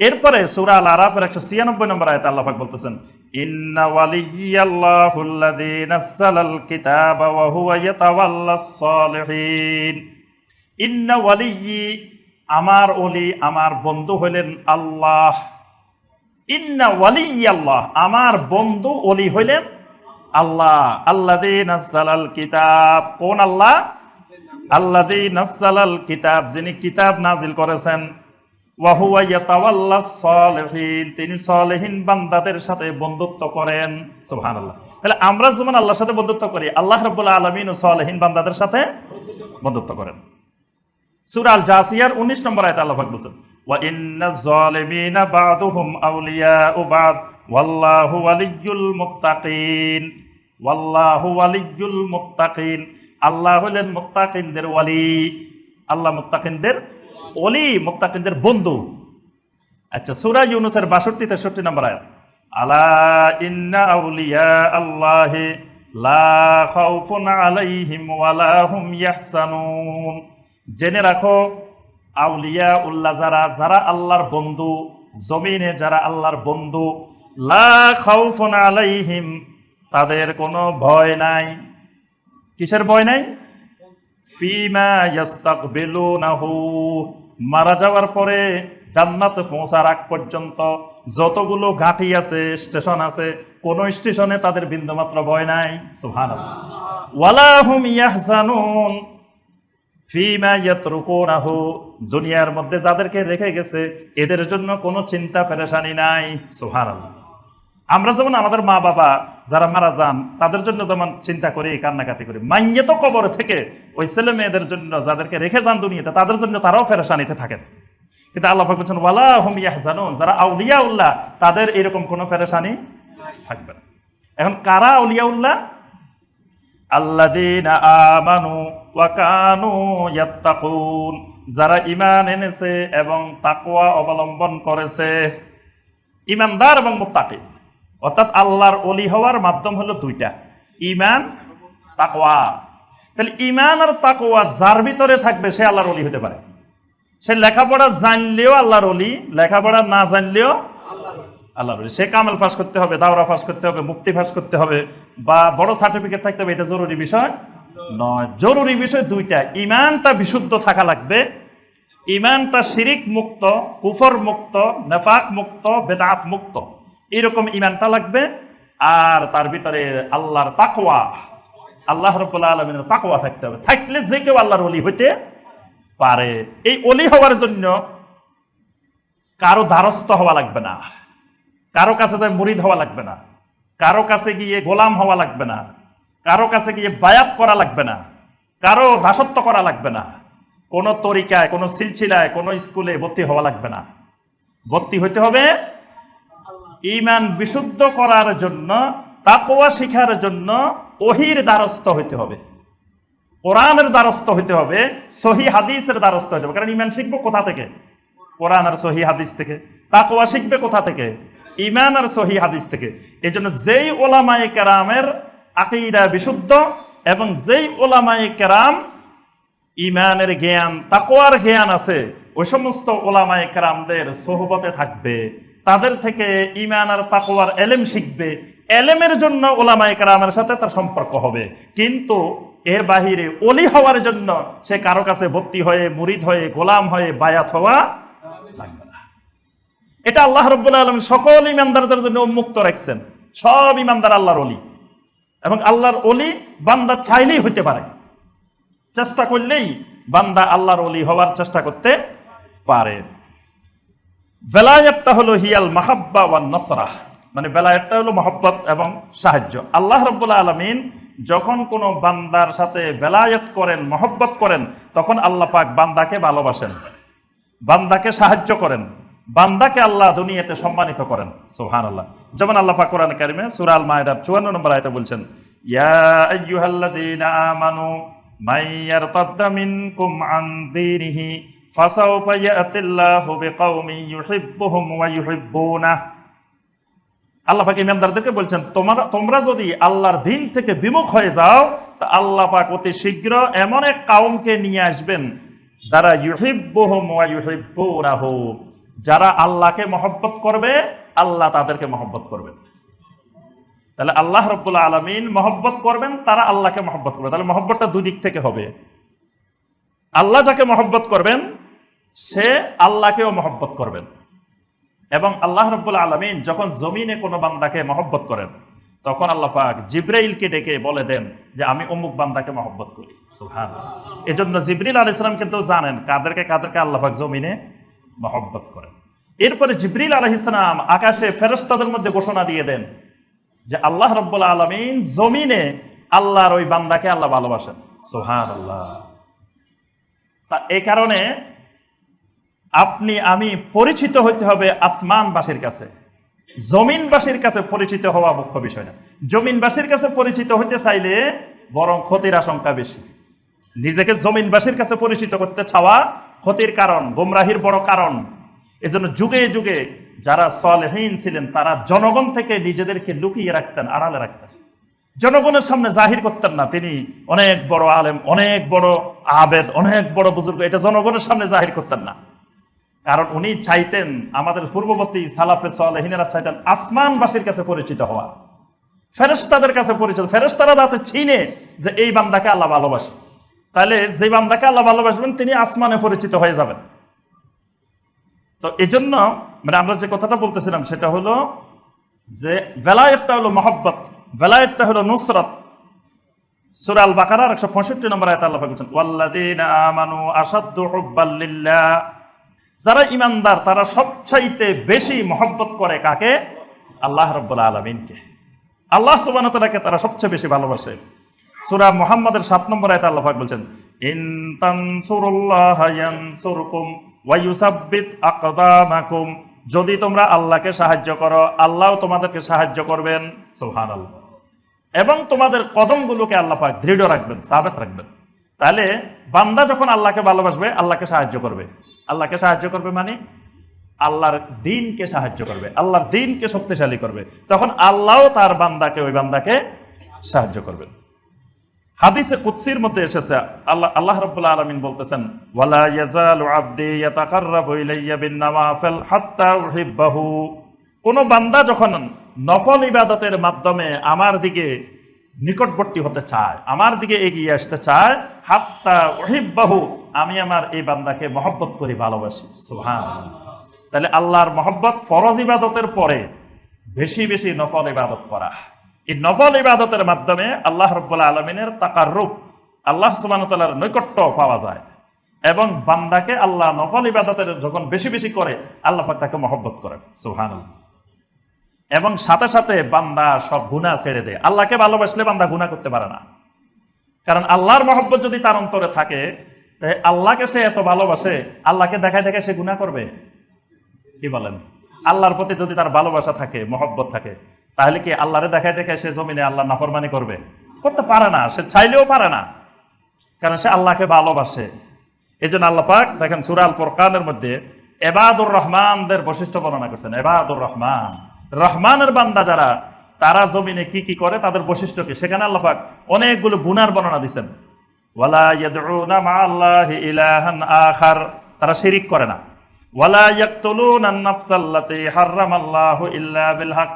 এরপরে সুরা আল আরাফের একশো ছিয়ানব্বই নম্বর আয়াতে আল্লাহ পাক বলতেছেন, ইন্না ওয়ালিয়াল্লাহুল্লাযী নাযালাল কিতাবা ওয়া হুয়া ইয়াতাওয়াল্লাস সালিহিন ইন্না ওয়ালিয়্যি, আমার ওলি, আমার বন্ধু হইলেন আল্লাহ। ইন্না ওয়ালিয়াল্লাহ, আমার বন্ধু ওলি হইলেন আল্লাহ। আল্লাযী নাযালাল কিতাব, কোন আল্লাহ? আল্লাযী নাযালাল কিতাব, যিনি কিতাব নাজিল করেছেন। তিনি বান্দাদের সাথে বন্ধুত্ব করেন। সুবহানাল্লাহ। তাহলে আমরা যেমন আল্লাহর সাথে বন্ধুত্ব করি, আল্লাহ বান্দাদের সাথে বন্ধুত্ব করেন। সূরা আল জাসিয়ার 19 নম্বর আল্লাহ আল্লাহ হলেন মুত্তাকিনদের ওয়ালি, আল্লাহ মুত্তাকিনদের ওলি মুত্তাকিনদের বন্ধু। আচ্ছা সূরা ইউনুসের 62 63 নম্বর আয়াত। আলা ইন্না আউলিয়া আল্লাহি লা খাউফুন আলাইহিম ওয়ালা হুম ইয়াহসানুন। জেনে রাখো, আউলিয়া উল্লাহ যারা যারা আল্লাহর বন্ধু, জমিনে যারা আল্লাহর বন্ধু, লা খাউফুন আলাইহিম, তাদের কোনো ভয় নাই। কিসের ভয় নাই? ফিমা ইয়াস্তাকবিলুনাহু মারা যাওয়ার পরে জান্নাতে পৌঁছার আগ পর্যন্ত যতগুলো ঘাঁটি আছে, স্টেশন আছে, কোন স্টেশনে তাদের বিন্দুমাত্র ভয় নাই। সুহান দুনিয়ার মধ্যে যাদেরকে রেখে গেছে, এদের জন্য কোনো চিন্তা পেরেশানি নাই। সুবহানাল্লাহ। আমরা যেমন আমাদের মা বাবা যারা মারা যান, তাদের জন্য যেমন চিন্তা করি, কান্নাকাটি করি, মাইয়ে তো কবরে থেকে ওই ছেলে মেয়েদের জন্য যাদেরকে রেখে যান দুনিয়াতে, তাদের জন্য তারাও ফেরেশানিতে থাকেন। কিন্তু আল্লাহ বলছেন, ওয়ালা হুম ইয়াহজানুন যারা আউলিয়া উল্লাহ তাদের এরকম কোনো ফেরেশানি থাকবে না। এখন কারা আউলিয়া উল্লাহ আল্লাদিন আমানু ওয়া কানু ইয়াত্তাকুন, যারা ঈমান এনেছে এবং তাকওয়া অবলম্বন করেছে ইমানদার এবং মুত্তাকি। অর্থাৎ আল্লাহর অলি হওয়ার মাধ্যম হলো দুইটা ইমান তাকওয়া। তাহলে ইমান আর তাকওয়া যার ভিতরে থাকবে সে আল্লাহর অলি হতে পারে। সে লেখাপড়া জানলেও আল্লাহর অলি লেখাপড়া না জানলেও আল্লাহর অলি। সে কামেল পাস করতে হবে, দাওরা পাস করতে হবে মুক্তি পাস করতে হবে, বা বড় সার্টিফিকেট থাকতে হবে, এটা জরুরি বিষয় নয়। জরুরি বিষয় দুইটা ইমানটা বিশুদ্ধ থাকা লাগবে। ইমানটা শিরিক মুক্ত, কুফর মুক্ত, নেফাক মুক্ত, বেদাত মুক্ত। এরকম ইমানটা লাগবে। আর তার ভিতরে আল্লাহর তাকোয়া আল্লাহ রব্বুল্লাহ আলমিনের তাকওয়া থাকতে হবে। থাকলে যে কেউ আল্লাহর অলি হইতে পারে। এই অলি হওয়ার জন্য কারও দ্বারস্থ হওয়া লাগবে না। কারও কাছে যায় মুরিদ হওয়া লাগবে না। কারও কাছে গিয়ে গোলাম হওয়া লাগবে না। কারও কাছে গিয়ে বায়াত করা লাগবে না। কারও দাসত্ব করা লাগবে না। কোনো তরিকায়, কোনো সিলসিলায়, কোনো স্কুলে ভর্তি হওয়া লাগবে না। ভর্তি হতে হবে ইমান বিশুদ্ধ করার জন্য তাকোয়া শিখার জন্য ওহির দ্বারস্থ হইতে হবে। কোরআনের দ্বারস্থ হইতে হবে, সহি হাদিসের দ্বারস্থ হইতে হবে। কারণ ইমান শিখব কোথা থেকে? কোরআন আর সহি হাদিস থেকে। তাকোয়া শিখবে কোথা থেকে? ইমান আর সহি হাদিস থেকে। এই জন্য যেই ওলামায়ে কেরামের আকিরা বিশুদ্ধ এবং যেই ওলামায়ে কেরাম ইমানের জ্ঞান তাকোয়ার জ্ঞান আছে, ওই সমস্ত ওলামায়ে কেরামদের সোহবতে থাকবে। তাদের থেকে ইমান আর তাকোয়ার এলেম শিখবে। এলেমের জন্য ওলামায়ে কেরামের সাথে তার সম্পর্ক হবে। কিন্তু এর বাহিরে অলি হওয়ার জন্য সে কারও কাছে ভর্তি হয়ে, মুরিদ হয়ে, গোলাম হয়ে, বায়াত হওয়া লাগবে না। এটা আল্লাহ রব্বুল্লাহ আলম সকল ইমানদারদের জন্য উন্মুক্ত রাখছেন। সব ইমানদার আল্লাহর অলি এবং আল্লাহর অলি বান্দা চাইলেই হইতে পারে। চেষ্টা করলেই বান্দা আল্লাহর অলি হওয়ার চেষ্টা করতে পারে। বেলায়েতটা হলো হিয়াল মাহাব্বা ওয়ান নসরাহ মানে বেলায়েতটা হলো মহব্বত এবং সাহায্য। আল্লাহ রব্বুল্লাহ আলমিন যখন কোনো বান্দার সাথে বেলায়েত করেন, মহব্বত করেন, তখন আল্লাহ পাক বান্দাকে ভালোবাসেন, বান্দাকে সাহায্য করেন, বান্দাকে আল্লাহ দুনিয়াতে সম্মানিত করেন। সোহান আল্লাহ যেমন আল্লাহ পাক কোরআন কারিমে সুরাল মায়দার চুয়ান্ন নম্বর আয়তে বলছেন, ইয়া আমানু মাইয়ারতাদ্দা মিনকুম আন দীনিহি ফাসাউফা ইয়াতিল্লাহু বিকাউমিন ইউহিব্বুহুম ওয়া ইউহিব্বুনাহ আল্লাহ পাক ইমানদারদেরকে বলছেন, তোমরা তোমরা যদি আল্লাহর দিন থেকে বিমুখ হয়ে যাও, তা আল্লাহ পাক অতি শীঘ্র এমন এক কাউমকে নিয়ে আসবেন যারা ইউহিব্বুহুম ওয়া ইউহিব্বুনাহু। যারা আল্লাহকে মহব্বত করবে, আল্লাহ তাদেরকে মহব্বত করবেন। তাহলে আল্লাহ রব্বুল আলমিন মহব্বত করবেন, তারা আল্লাহকে মহব্বত করবে। তাহলে মহব্বতটা দুই দিক থেকে হবে। আল্লাহ যাকে মহব্বত করবেন সে আল্লাহকেও মহব্বত করবেন। এবং আল্লাহ রব্বুল আলমিন যখন জমিনে কোনো বান্দাকে মহব্বত করেন, তখন আল্লাহ পাক জিব্রাইলকে ডেকে বলে দেন যে, আমি অমুক বান্দাকে মহব্বত করি। সুহান এজন্য জিব্রিল আল ইসলাম কিন্তু জানেন, কাদেরকে কাদেরকে আল্লাহ পাক জমিনে মহব্বত করেন। এরপরে জিব্রিল আলহ ইসলাম আকাশে ফেরস্তাদের মধ্যে ঘোষণা দিয়ে দেন যে, আল্লাহ রব্বুল আলমিন জমিনে আল্লাহর ওই বান্দাকে আল্লাহ ভালোবাসেন। সোহান আল্লাহ তা এ কারণে আপনি, আমি পরিচিত হইতে হবে আসমানবাসীর কাছে। জমিনবাসীর কাছে পরিচিত হওয়া মুখ্য বিষয় না। জমিনবাসীর কাছে পরিচিত হইতে চাইলে বরং ক্ষতির আশঙ্কা বেশি। নিজেকে জমিনবাসীর কাছে পরিচিত করতে চাওয়া ক্ষতির কারণ, গোমরাহির বড় কারণ। এজন্য যুগে যুগে যারা সলহীন ছিলেন, তারা জনগণ থেকে নিজেদেরকে লুকিয়ে রাখতেন, আড়ালে রাখতেন। জনগণের সামনে জাহির করতেন না। তিনি অনেক বড় আলেম, অনেক বড় আবেদ, অনেক বড় বুজুর্গ, এটা জনগণের সামনে জাহির করতেন না। কারণ উনি চাইতেন আমাদের পূর্ববর্তী সালাফে সালেহিনেরা চাইতেন আসমানবাসীর কাছে পরিচিত হওয়া। ফেরেস্তাদের কাছে পরিচিত। ফেরেস্তারা যাতে চিনে যে এই বান্দাকে আল্লাহ ভালোবাসে। তাহলে যে বান্দাকে আল্লাহ ভালোবাসবেন, তিনি আসমানে পরিচিত হয়ে যাবেন। তো এই জন্য মানে আমরা যে কথাটা বলতেছিলাম, সেটা হলো যে বেলায়েতটা হলো মহব্বত বেলায়েতটা হলো নুসরত। সুরাল বাকারার একশো পঁয়ষট্টি নম্বর আয়তা আল্লাহ বলছেন ওয়াল্লাদিন আমানু আসাদ্দু হুব্বাল্লিল্লাহ যারা ইমানদার, তারা সবচাইতে বেশি মহব্বত করে কাকে? আল্লাহ রব্বুল আলমিনকে। আল্লাহ সুবান তালাকে তারা সবচেয়ে বেশি ভালোবাসে। সুরা মোহাম্মদের সাত নম্বর আয়তা আল্লাহ পাক বলছেন যদি তোমরা আল্লাহকে সাহায্য করো, আল্লাহ তোমাদেরকে সাহায্য করবেন। সুবহানাল্লাহ। এবং তোমাদের কদমগুলোকে আল্লাহ পাক দৃঢ় রাখবেন, সাবেত রাখবেন। তাহলে বান্দা যখন আল্লাহকে ভালোবাসবে, আল্লাহকে সাহায্য করবে। আল্লাহকে সাহায্য করবে মানে? আল্লাহর দিনকে সাহায্য করবে। আল্লাহর দিনকে শক্তিশালী করবে। তখন আল্লাহও তার বান্দাকে, ওই বান্দাকে সাহায্য করবেন। হাদিসে কুৎসির মধ্যে এসেছে, আল্লাহ আল্লাহ রাব্বুল আলামিন বলতেছেন, ওয়ালা কোন বান্দা যখন নকল ইবাদতের মাধ্যমে আমার দিকে নিকটবর্তী হতে চায়, আমার দিকে এগিয়ে আসতে চায়, হাত্তা ওহিব্বাহু আমি আমার এই বান্দাকে মহব্বত করি, ভালোবাসি। সুহান তাহলে আল্লাহর মহব্বত ফরজ ইবাদতের পরে বেশি বেশি নফল ইবাদত করা। এই নফল ইবাদতের মাধ্যমে আল্লাহ রব্বুল্লা আলমিনের তাকার রূপ আল্লাহ সুবাহতালার নৈকট্য পাওয়া যায় এবং বান্দাকে আল্লাহ নফল ইবাদতের যখন বেশি বেশি করে, আল্লাহ তাকে মহব্বত করেন। সুহান এবং সাথে সাথে বান্দা সব গুণা ছেড়ে দেয়। আল্লাহকে ভালোবাসলে বান্দা গুণা করতে পারে না। কারণ আল্লাহর মহব্বত যদি তার অন্তরে থাকে আল্লাহকে সে এত ভালোবাসে, আল্লাহকে দেখায় দেখে সে গুণা করবে? কি বলেন? আল্লাহর প্রতি যদি তার ভালোবাসা থাকে, মহব্বত থাকে, তাহলে কি আল্লাহরে দেখায় দেখে সে জমিনে আল্লাহ নাফরমানি করবে? করতে পারে না, সে চাইলেও পারে না। কারণ সে আল্লাহকে ভালোবাসে। এই জন্য আল্লাহ পাক, দেখেন সুরাল ফোরকানের মধ্যে এবাদুর রহমানদের বৈশিষ্ট্য বর্ণনা করছেন। এবাদুর রহমান। রহমানের বান্দা যারা, তারা জমিনে কি কি করে? তাদের বৈশিষ্ট্য কি? সেখানে আল্লাহ পাক অনেকগুলো গুনার বর্ণনা দিচ্ছেন আখার, তারা শিরিক করে না।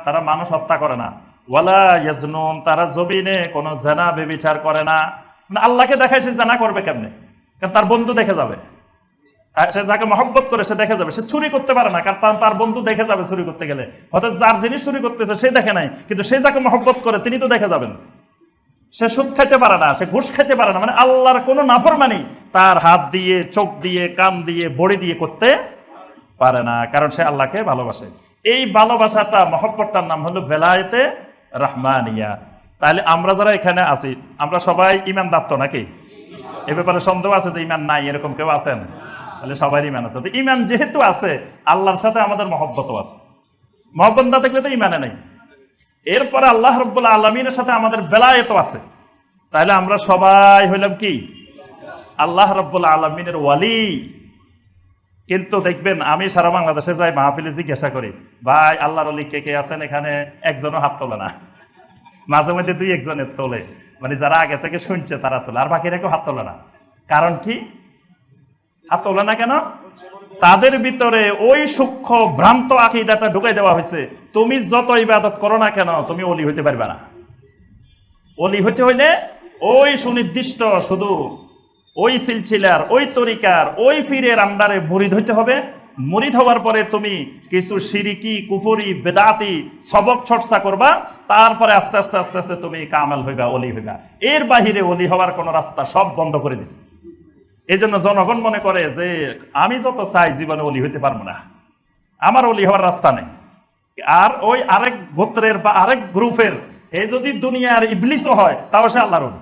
তারা মানুষ হত্যা করে না। ওয়ালা ইয়াজনুন, তারা জমিনে কোনো জেনা বেবিচার করে না। মানে আল্লাহকে দেখায় সে জানা করবে কেমনে? কারণ তার বন্ধু দেখে যাবে। সে যাকে মহব্বত করে সে দেখে যাবে। সে চুরি করতে পারে না, কারণ তার- বন্ধু দেখে যাবে চুরি করতে গেলে। হয়তো যার জিনিস চুরি করতেছে, সে দেখে নাই, কিন্তু সে যাকে মহব্বত করে, তিনি তো দেখে যাবেন। সে সুদ খাইতে পারে না, সে ঘুষ খাইতে পারে না মানে আল্লাহর কোনো নাফরমানি তার হাত দিয়ে, চোখ দিয়ে, কান দিয়ে, বড়ি দিয়ে করতে পারে না, কারণ সে আল্লাহকে ভালোবাসে। এই ভালোবাসাটা, মহব্বতটার নাম হলো ভেলায়েতে রহমানিয়া। তাহলে আমরা যারা এখানে আছি, আমরা সবাই ইমানদার তো নাকি? এ ব্যাপারে সন্দেহ আছে যে ইমান নাই, এরকম কেউ আছেন? তাহলে সবাই ইমান আছে। ইমান যেহেতু আছে, আল্লাহর সাথে আমাদের মহব্বতও আছে। মহব্বত না থাকলে তো ইমানে নেই। এরপরে আল্লাহ রব্বুল্লাহ আলমিনের সাথে আমাদের বেলায়েত আছে। তাহলে আমরা সবাই হইলাম কি? আল্লাহ রব্বুল্লাহ আলমিনের ওয়ালি। কিন্তু দেখবেন, আমি সারা বাংলাদেশে যাই মাহফিলে জিজ্ঞাসা করি, ভাই, আল্লাহর অলি কে কে আছেন এখানে? একজনও হাত তোলে না। মাঝে মধ্যে দুই একজনের তোলে। মানে যারা আগে থেকে শুনছে তারা তোলে, আর বাকিরা কেউ হাত তোলে না। কারণ কি? হাত তোলে না কেন? তাদের ভিতরে ওই সূক্ষ্ম ভ্রান্ত আকিদাটা ঢুকাই দেওয়া হয়েছে। তুমি যত ইবাদত করো না কেন, তুমি অলি হইতে পারবে না। অলি হইতে হইলে ওই সুনির্দিষ্ট শুধু ওই সিলসিলার, ওই তরিকার, ওই ফিরের আন্ডারে মুরিদ হইতে হবে। মুরিদ হওয়ার পরে তুমি কিছু সিরিকি, কুফুরি, বেদাতি, সবক চর্চা করবা। তারপরে আস্তে আস্তে আস্তে আস্তে তুমি কামাল হইবা, অলি হইবা। এর বাহিরে অলি হওয়ার কোনো রাস্তা সব বন্ধ করে দিছে। এই জন্য জনগণ মনে করে যে আমি যত চাই জীবনে অলি হইতে পারব না। আমার অলি হওয়ার রাস্তা নেই। আর ওই আরেক গোত্রের বা আরেক গ্রুপের, এ যদি দুনিয়ার ইবলিসও হয়, তাও সে আল্লাহর অলি।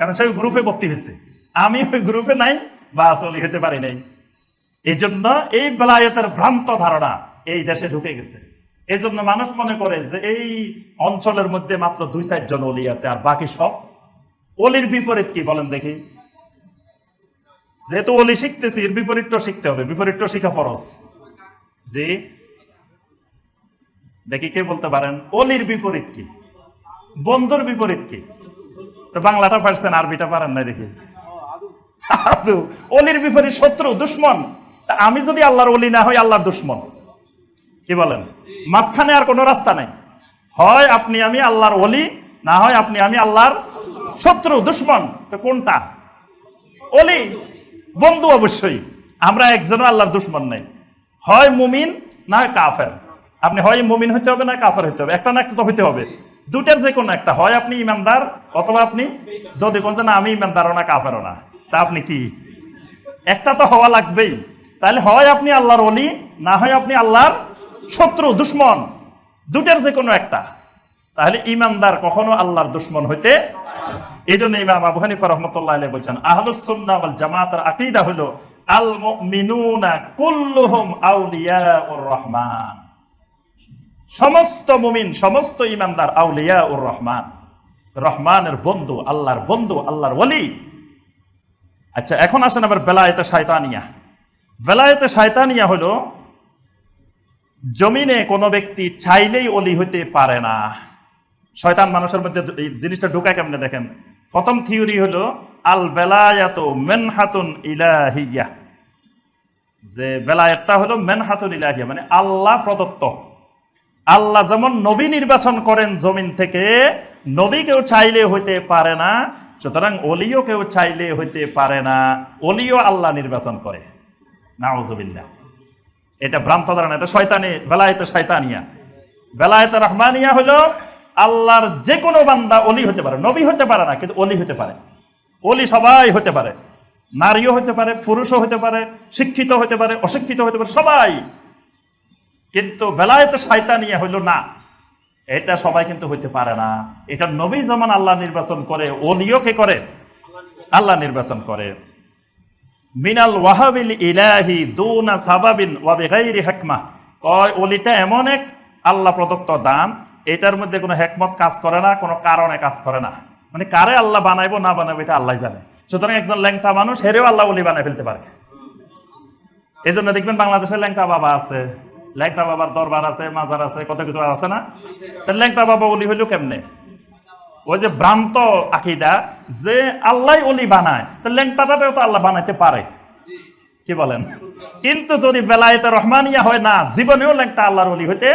কারণ সে ওই গ্রুপে ভর্তি হয়েছে। আমি ওই গ্রুপে নাই বা অলি হতে পারি নাই। এই জন্য এই বেলায়েতের ভ্রান্ত ধারণা এই দেশে ঢুকে গেছে। এই জন্য মানুষ মনে করে যে এই অঞ্চলের মধ্যে মাত্র দুই চারজন অলি আছে, আর বাকি সব অলির বিপরীত কি বলেন দেখি। যেহেতু অলি শিখতেছি এর বিপরীতটা শিখতে হবে। বিপরীতটা শিখা ফরজ। জি? দেখি কে বলতে পারেন? অলির বিপরীত কি? বন্ধুর বিপরীত কি? তো বাংলাটা পারছেন আরবিটা পারেন না দেখি। আদু, অলির বিপরীত শত্রু দুশ্মন। আমি যদি আল্লাহর অলি না হই আল্লাহর দুশ্মন। কি বলেন? মাঝখানে আর কোনো রাস্তা নাই। হয় আপনি আমি আল্লাহর অলি না হয় আপনি আমি আল্লাহর শত্রু দুশ্মন। তো কোনটা? অলি বন্ধু অবশ্যই। আমরা একজনও আল্লাহর দুশ্মন নেই। হয় মুমিন, না কাফের। আপনি হয় মুমিন হইতে হবে, না কাফের হইতে হবে? একটা না একটা তো হইতে হবে। দুটার যে কোনো একটা। হয় আপনি ইমানদার, অথবা আপনি যদি কোন না আমি ইমানদারও না, কাফেরও না। তা আপনি কি? একটা তো হওয়া লাগবেই। তাহলে হয় আপনি আল্লাহর অলি না হয় আপনি আল্লাহর শত্রু, দুশ্মন। দুটার যে কোনো একটা। তাহলে ইমানদার কখনো আল্লাহর দুশ্মন হইতে এই জন্য ইমাম আবু হানিফা রহমতুল্লাহ আলাইহি বলছেন আহলুস সুন্নাহ ওয়াল জামাতের আকীদা হলো আল কুল্লুহুম আউলিয়াউর রহমান। সমস্ত মুমিন, সমস্ত আউলিয়া উর রহমান। রহমানের বন্ধু, আল্লাহর বন্ধু, আল্লাহর ওলি। আচ্ছা এখন আসেন আবার বেলায়েতে শায়তানিয়া। বেলায়েতে শায়তানিয়া হলো, জমিনে কোনো ব্যক্তি চাইলেই অলি হইতে পারে না। শয়তান মানুষের মধ্যে জিনিসটা ঢুকায় কেমনে দেখেন? প্রথম থিওরি হলো, আল বেলায়াত মেনহাতুন ইলাহিয়া। যে বেলায়াতটা হলো মেনহাতুন ইলাহিয়া মানে আল্লাহ প্রদত্ত। আল্লাহ যেমন নবী নির্বাচন করেন জমিন থেকে, নবী কেউ চাইলে হইতে পারে না, সুতরাং অলিও কেউ চাইলে হইতে পারে না, অলিও আল্লাহ নির্বাচন করে। নাউজুবিল্লাহ। এটা ভ্রান্ত ধারণা, এটা শয়তানি, বেলায়েতে শয়তানিয়া। বেলায়েতে রহমানিয়া হলো আল্লাহর যে কোনো বান্দা অলি হতে পারে, নবী হতে পারে না, কিন্তু অলি হতে পারে। অলি সবাই হতে পারে। নারীও হতে পারে, পুরুষও হতে পারে শিক্ষিত হতে পারে, অশিক্ষিত হতে পারে, সবাই। কিন্তু বেলায়েতে শয়তানিয়া হইল, না, এটা সবাই কিন্তু হইতে পারে না। এটা নবী যেমন আল্লাহ নির্বাচন করে, অলিও কে করে? আল্লাহ নির্বাচন করে। মিনাল ওয়াহাবিল ইলাহি দুনা সাবাবিন ওয়া বিগাইরি হিকমা। কয়, অলিটা এমন এক আল্লাহ প্রদত্ত দান এটার মধ্যে কোনো হেকমত কাজ করে না, কোনো কারণে কাজ করে না। মানে কারে আল্লাহ বানাইবো, না বানাইবো, এটা আল্লাহ জানে। সুতরাং একজন ল্যাংটা মানুষ, হেরেও আল্লাহ অলি বানাই ফেলতে পারে। এই জন্য দেখবেন বাংলাদেশের ল্যাংটা বাবা আছে, ল্যাংটা বাবার দরবার আছে, মাজার আছে, কত কিছু আছে না? তা ল্যাংটা বাবা অলি হইল কেমনে? ওই যে ভ্রান্ত আকিদা, যে আল্লাহ অলি বানায়, তো ল্যাংটাটাও তো আল্লাহ বানাইতে পারে। কি বলেন? কিন্তু যদি বেলায়েতে রহমানিয়া হয় না, জীবনেও ল্যাংটা আল্লাহর অলি হইতে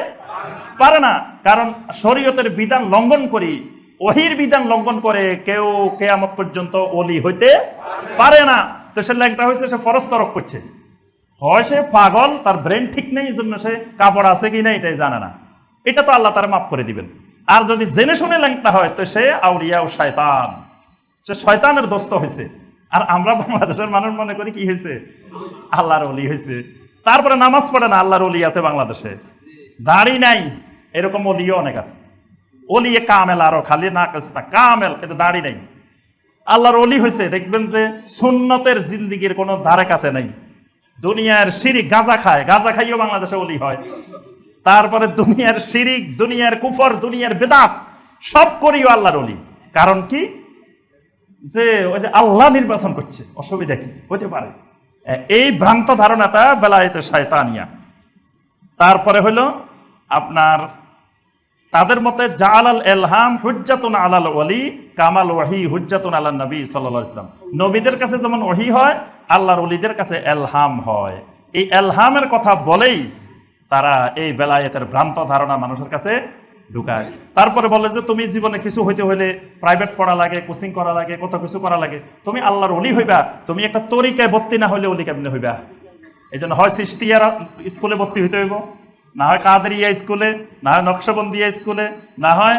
পারে না। কারণ শরীয়তের বিধান লঙ্ঘন করি, ওহির বিধান লঙ্ঘন করে কেউ কেয়ামত পর্যন্ত অলি হইতে পারে না। তো সে ল্যাংটা হয়েছে, সে ফরজ তরক করছে। হয় সে পাগল, তার ব্রেন ঠিক নেই, এই জন্য সে কাপড় আছে কি না এটাই জানে না। এটা তো আল্লাহ তারা মাফ করে দিবেন। আর যদি জেনে শুনে ল্যাংটা হয়, তো সে আউরিয়া ও শয়তান। সে শয়তানের দোস্ত হয়েছে আর আমরা বাংলাদেশের মানুষ মনে করি কি হয়েছে আল্লাহর অলি হয়েছে তারপরে নামাজ পড়ে না, আল্লাহর অলি আছে বাংলাদেশে। দাড়ি নাই। এরকম অলিও অনেক আছে। অলি এ কামেল আরও, খালি না না, কামেল, কিন্তু দাড়ি নাই। আল্লাহর অলি হয়েছে দেখবেন যে সুন্নতের জিন্দিগির কোনো ধারে কাছে নাই। দুনিয়ার শিরিক গাঁজা খায়, গাঁজা খাইও বাংলাদেশে অলি হয়। তারপরে দুনিয়ার শিরিক, দুনিয়ার কুফর, দুনিয়ার বেদাত, সব করিও আল্লাহর অলি। কারণ কি? যে ওই যে আল্লাহ নির্বাচন করছে, অসুবিধা কি? হতে পারে। এই ভ্রান্ত ধারণাটা বেলায়েতে শয়তানিয়া। তারপরে হলো আপনার তাদের মতে জালাল এলহাম হুজ্জাতুন আলাল ওয়ালি কামাল ওয়াহি হুজ্জাতুন আলাল নবী সাল্লাল্লাহু ইসলাম নবীদের কাছে যেমন ওহি হয়, আল্লাহর ওলিদের কাছে এলহাম হয়। এই এলহামের কথা বলেই তারা এই বেলায়েতের ভ্রান্ত ধারণা মানুষের কাছে ঢুকায়। তারপরে বলে যে, তুমি জীবনে কিছু হইতে হইলে প্রাইভেট পড়া লাগে কোচিং করা লাগে, কত কিছু করা লাগে। তুমি আল্লাহর অলি হইবা, তুমি একটা তরিকায় ভর্তি না হইলে অলি কেমনে হইবা? এই জন্য হয় সৃষ্টিয়ার স্কুলে ভর্তি হইতে হইব। না হয় কাদরিয়া স্কুলে, না হয় নকশবন্দিয়া স্কুলে, না হয়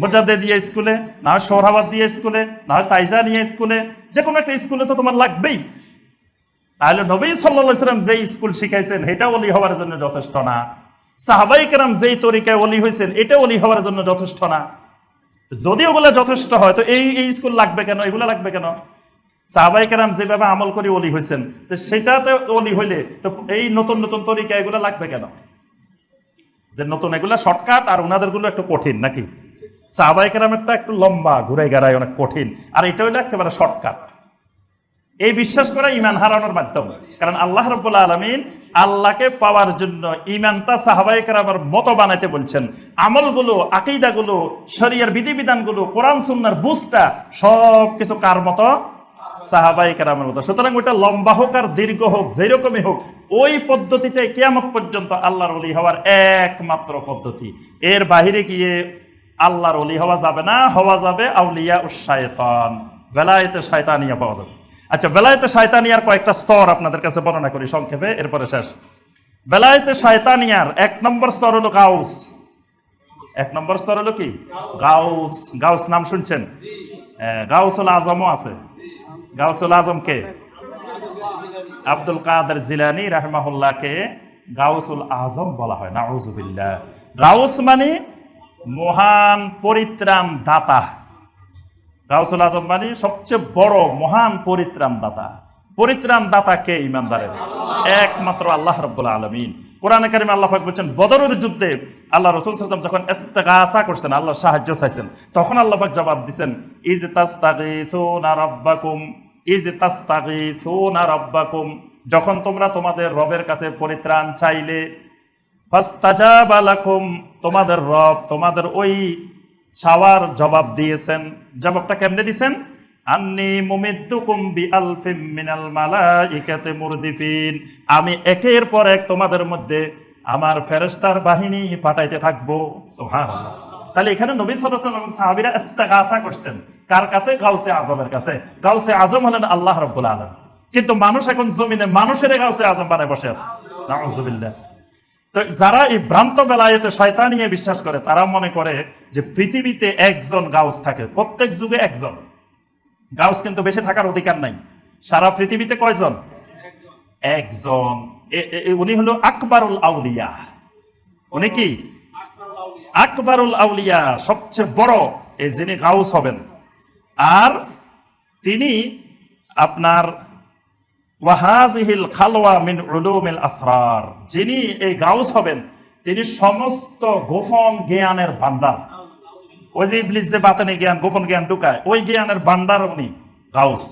মোজাদে দিয়ে স্কুলে, না হয় সোহরাবাদ দিয়ে স্কুলে, না হয় তাইজানিয়া স্কুলে যে কোনো একটা স্কুলে তো তোমার লাগবেই। তাহলে নবী সাল্লাহ সাল্লাম যেই স্কুল শিখাইছেন এটা অলি হওয়ার জন্য যথেষ্ট না। সাহাবাই কেরাম যেই তরিকায় অলি হয়েছেন এটা অলি হওয়ার জন্য যথেষ্ট না। যদি ওগুলো যথেষ্ট হয়, তো এই এই স্কুল লাগবে কেন, এগুলো লাগবে কেন? সাহাবাই কেরাম যেভাবে আমল করে অলি হয়েছেন তো সেটাতে অলি হইলে, তো এই নতুন নতুন তরিকা এগুলো লাগবে কেন? যে নতুন এগুলা শর্টকাট আর ওনাদেরগুলো একটু কঠিন নাকি? সাহাবাই কেরামেরটা একটু লম্বা, ঘুরে গেড়ায় অনেক কঠিন। আর এটা হইল একেবারে শর্টকাট এই বিশ্বাস করা ইমান হারানোর মাধ্যম। কারণ আল্লাহ রব্বুল আলমিন আল্লাহকে পাওয়ার জন্য ইমানটা সাহাবাই কেরামের মতো বানাইতে বলছেন। আমলগুলো, আকিদাগুলো শরিয়ার বিধিবিধানগুলো, কোরআন, সুন্নার বুঝটা সব কিছু কার মতো? সাহাবাই মতো সুতরাং লম্বা হোক আর দীর্ঘ হোক যেরকমই হোক ওই পদ্ধতিতে পর্যন্ত আল্লাহর অলি হওয়ার একমাত্র পদ্ধতি। এর বাহিরে গিয়ে আল্লাহর অলি হওয়া যাবে না হওয়া যাবে আউলিয়া বেলায়েতে শয়তানিয়া পাওয়া যাবে। আচ্ছা বেলায়েতে শয়তানিয়ার কয়েকটা স্তর আপনাদের কাছে বর্ণনা করি সংক্ষেপে এরপরে শেষ। বেলায়েতে শয়তানিয়ার এক নম্বর স্তর হলো গাউস। এক নম্বর স্তর হলো কি? গাউস। গাউস নাম শুনছেন? হ্যাঁ, গাউসুল আজমও আছে। গাউসুল আজম কে আব্দুল কাদের জিলানি রাহমাহুল্লাহকে গাউসুল আজম বলা হয়, নাউজুবিল্লাহ। গাউস মানে মহান পরিত্রাণ দাতা। গাউসুল আজম মানে সবচেয়ে বড় মহান পরিত্রাণ দাতা। পরিত্রাণ দাতা কে ইমানদারের? একমাত্র আল্লাহ রব্বুল আলমিন। কোরআনে কারিমে আল্লাহ পাক বলছেন, বদরের যুদ্ধে আল্লাহ রসুল সাল্লাম যখন ইস্তেগাসা করছেন আল্লাহ সাহায্য চাইছেন, তখন আল্লাহ পাক জবাব দিছেন ইজ তাস্তাগিথুনা রাব্বাকুম। ইজ যখন তোমরা তোমাদের রবের কাছে পরিত্রাণ চাইলে তোমাদের রব তোমাদের ওই চাওয়ার জবাব দিয়েছেন। জবাবটা কেমনে দিছেন? মিনাল আমি একের পর এক তোমাদের মধ্যে আমার ফেরেশতার বাহিনী পাঠাইতে থাকব। সুবহানাল্লাহ। তাহলে এখানে নবী আলাইহি ওয়াসাল্লাম ইস্তেগাসা করছেন। কার কাছে? গাউসে আজমের কাছে। গাউসে আজম হলেন আল্লাহ রাব্বুল আলামিন। কিন্তু মানুষ এখন জমিনে মানুষের গাউসে আজম বানায় বসে আছে। নাউজুবিল্লাহ তো যারা এই ভ্রান্ত বেলায়েতে শয়তানিয়ে বিশ্বাস করে তারা মনে করে যে পৃথিবীতে একজন গাউস থাকে। প্রত্যেক যুগে একজন। গাউস কিন্তু বেশি থাকার অধিকার নাই। সারা পৃথিবীতে কয়জন? একজন। উনি হলো আকবরুল আউলিয়া। উনি কি? আকবরুল আউলিয়া সবচেয়ে বড়, এই যিনি গাউস হবেন। আর তিনি আপনার ওয়াহাজিহিল খালওয়া মিন উলুমিল আসরার, যিনি এই গাউস হবেন, তিনি সমস্ত গোপন জ্ঞানের ভান্ডার ওই যে ইবলিস যে বাতানি জ্ঞান, গোপন জ্ঞান ঢুকায়, ওই জ্ঞানের ভান্ডার উনি, গাউস।